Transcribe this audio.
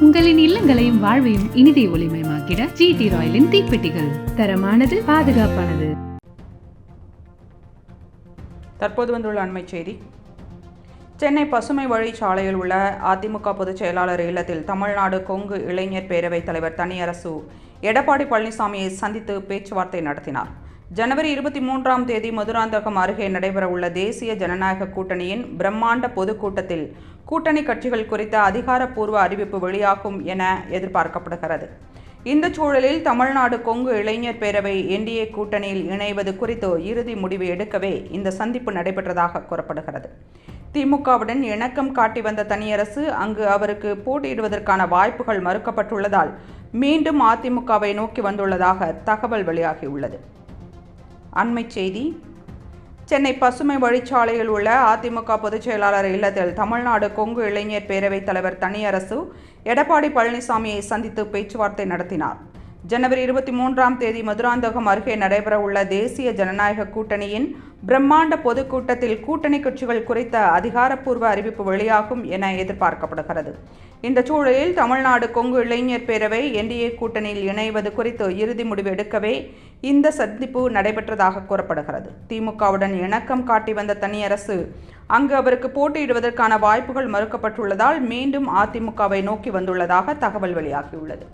உங்களின் இல்லங்களையும் வாழ்வையும் இனிதை ஒளிமயமாக்கிட ஜிடி ராயலின் தீப்பெட்டிகள் தரமானது பாதுகாப்பானது. தற்போது வந்துள்ள அண்மை செய்தி. சென்னை பசுமை வழிச்சாலையில் உள்ள அதிமுக பொதுச் செயலாளர் இல்லத்தில் தமிழ்நாடு கொங்கு இளைஞர் பேரவைத் தலைவர் தனியரசு எடப்பாடி பழனிசாமியை சந்தித்து பேச்சுவார்த்தை நடத்தினார். ஜனவரி இருபத்தி மூன்றாம் தேதி மதுராந்தகம் அருகே நடைபெறவுள்ள தேசிய ஜனநாயக கூட்டணியின் பிரம்மாண்ட பொதுக்கூட்டத்தில் கூட்டணி கட்சிகள் குறித்த அதிகாரப்பூர்வ அறிவிப்பு வெளியாகும் என எதிர்பார்க்கப்படுகிறது. இந்த சூழலில் தமிழ்நாடு கொங்கு இளைஞர் பேரவை என்டிஏ கூட்டணியில் இணைவது குறித்து இறுதி முடிவு எடுக்கவே இந்த சந்திப்பு நடைபெற்றதாக கூறப்படுகிறது. திமுகவுடன் இணக்கம் காட்டி வந்த தனியரசு அங்கு அவருக்கு போட்டியிடுவதற்கான வாய்ப்புகள் மறுக்கப்பட்டுள்ளதால் மீண்டும் அதிமுகவை நோக்கி வந்துள்ளதாக தகவல் வெளியாகியுள்ளது. அண்மைச் செய்தி. சென்னை பசுமை வழிச்சாலையில் உள்ள அதிமுக பொதுச் செயலாளர் இல்லத்தில் தமிழ்நாடு கொங்கு இளைஞர் பேரவைத் தலைவர் தனியரசு எடப்பாடி பழனிசாமியை சந்தித்து பேச்சுவார்த்தை நடத்தினார். ஜனவரி இருபத்தி மூன்றாம் தேதி மதுராந்தகம் அருகே நடைபெறவுள்ள தேசிய ஜனநாயக கூட்டணியின் பிரம்மாண்ட பொதுக்கூட்டத்தில் கூட்டணி கட்சிகள் குறித்த அதிகாரப்பூர்வ அறிவிப்பு வெளியாகும் என எதிர்பார்க்கப்படுகிறது. இந்த சூழலில் தமிழ்நாடு கொங்கு இளைஞர் பேரவை என்டிஏ கூட்டணியில் இணைவது குறித்து இறுதி முடிவு எடுக்கவே இந்த சந்திப்பு நடைபெற்றதாக கூறப்படுகிறது. திமுகவுடன் இணக்கம் காட்டி வந்த தனியரசு அங்கு அவருக்கு போட்டியிடுவதற்கான வாய்ப்புகள் மறுக்கப்பட்டுள்ளதால் மீண்டும் அதிமுகவை நோக்கி வந்துள்ளதாக தகவல் வெளியாகியுள்ளது.